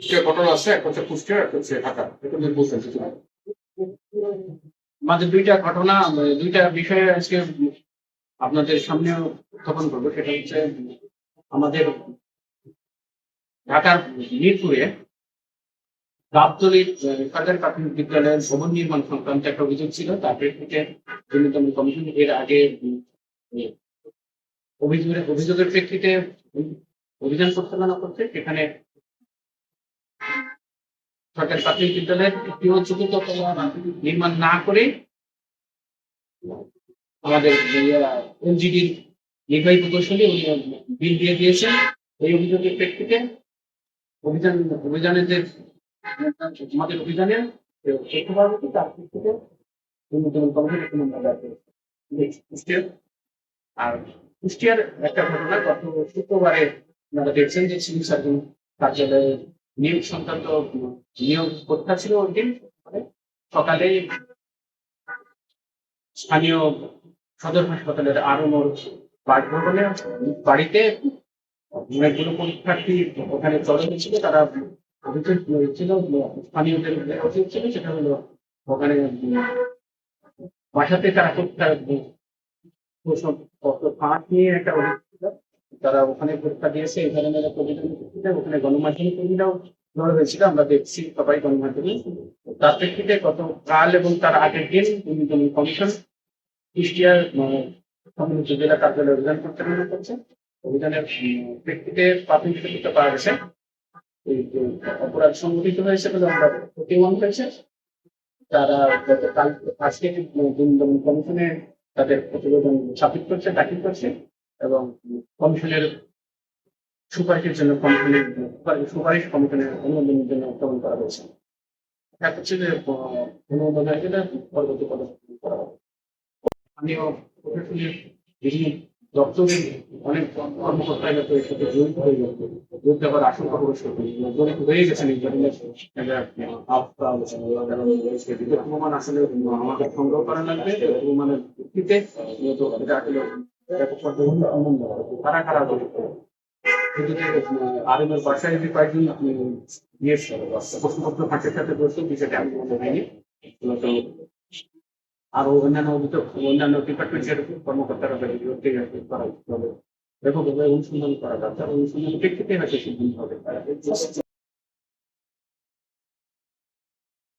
কুষ্টিয়ার ঘটনা আছে একটা হচ্ছে কুষ্টিয়া একটা হচ্ছে ঢাকা। এটা নিয়ে বলতেন আমাদের দুইটা ঘটনা দুইটা বিষয়ে আজকে আপনাদের সামনে উত্থাপন করব। সেটা হচ্ছে আমাদের ঢাকার মিরপুরে গাবতলী সরকারি প্রাথমিক বিদ্যালয়ের ভবন নির্মাণ সংক্রান্ত একটা অভিযোগ ছিল। তার প্রেক্ষিতে দুর্নীতি কমিশন এর আগে অভিযোগের অভিযোগের প্রেক্ষিতে অভিযান পরিচালনা করছে। সেখানে সরকারি প্রাথমিক বিদ্যালয়ের তৃতীয় চতুর্থ তলা নির্মাণ না করে আমাদের এলজিডির নির্বাহী প্রকৌশলী উনি বিল দিয়ে দিয়েছেন এই অভিযোগের প্রেক্ষিতে। অভিযান, অভিযানের যে, আমাদের অভিযানের শুক্রবার তার প্রেক্ষিতে উন্নতম বাজার কুষ্টিয়ার, আর কুষ্টিয়ার একটা ঘটনা গত শুক্রবারে আপনারা দেখছেন যে সিভিল সার্জন কার্যালয়ে নিয়োগ সংক্রান্ত নিয়োগ পরীক্ষা ছিল ওই দিন সকালে স্থানীয় সদর হাসপাতালের আরও বাসভবনে বাড়িতে অনেকগুলো পরীক্ষার্থী ওখানে চলে গেছিল তারা অভিযোগ ছিল স্থানীয়দের অভিযোগ ছিল সেটা হলো ওখানে বাসাতে তারা প্রশ্নপত্র ফাঁক নিয়ে একটা অভিযোগ ছিল তারা ওখানে পরীক্ষা দিয়েছে, এই ধরনের ওখানে গণমাধ্যম কর্মীরাও হয়েছিল, আমরা দেখছি সবাই গণমাধ্যমে। তার প্রেক্ষিতে গত কাল এবং তার আগের দিন উন্নতম কমিশন কুষ্টিয়ার সম্মিলিত জেলা কার্যালয়ে অভিযান পরিচালনা করছে। অভিযানের প্রেক্ষিতে প্রাথমিক সূত্রটা পাওয়া গেছে অপরাধ সংঘটিত হয়েছে বলে আমরা প্রতিবন্ধ হয়েছে তারা গতকাল আজকে কমিশনে তাদের প্রতিবেদন সাবমিট করছে, দাখিল করছে। এবং কমিশনের সুপারিশের জন্য কমিশনের সুপারিশ কমিশনের অনুমোদনের জন্য উত্থাপন করা হয়েছে। দেখা যাচ্ছে যে অনুমোদন গেলে পরবর্তী পদক্ষেপ করা হবে। স্থানীয় প্রশাসনের বিভিন্ন দপ্তরের অনেক কর্মকর্তা এর সাথে জড়িত হয়ে গেছে জড়িত হওয়ার আশঙ্কা করতে জড়িত হয়ে গেছেন এই একটা আস্থা আলোচনা আসলে, আমাদের সংগ্রহ করা লাগবে প্রমাণের ভিত্তিতে এটা আসলে করা। কারা জড়িত কিন্তু যে আরএম এর বাসায় যে কয়েকজন ইয়ে প্রশ্নপত্র ফাঁসের সাথে জড়িত বিষয়টা আমি বলতে পারিনি আরও অন্যান্য অভিযোগ অন্যান্য ডিপার্টমেন্টের কর্মকর্তারা করা অনুসন্ধান করা দরকার অনুসন্ধানের হবে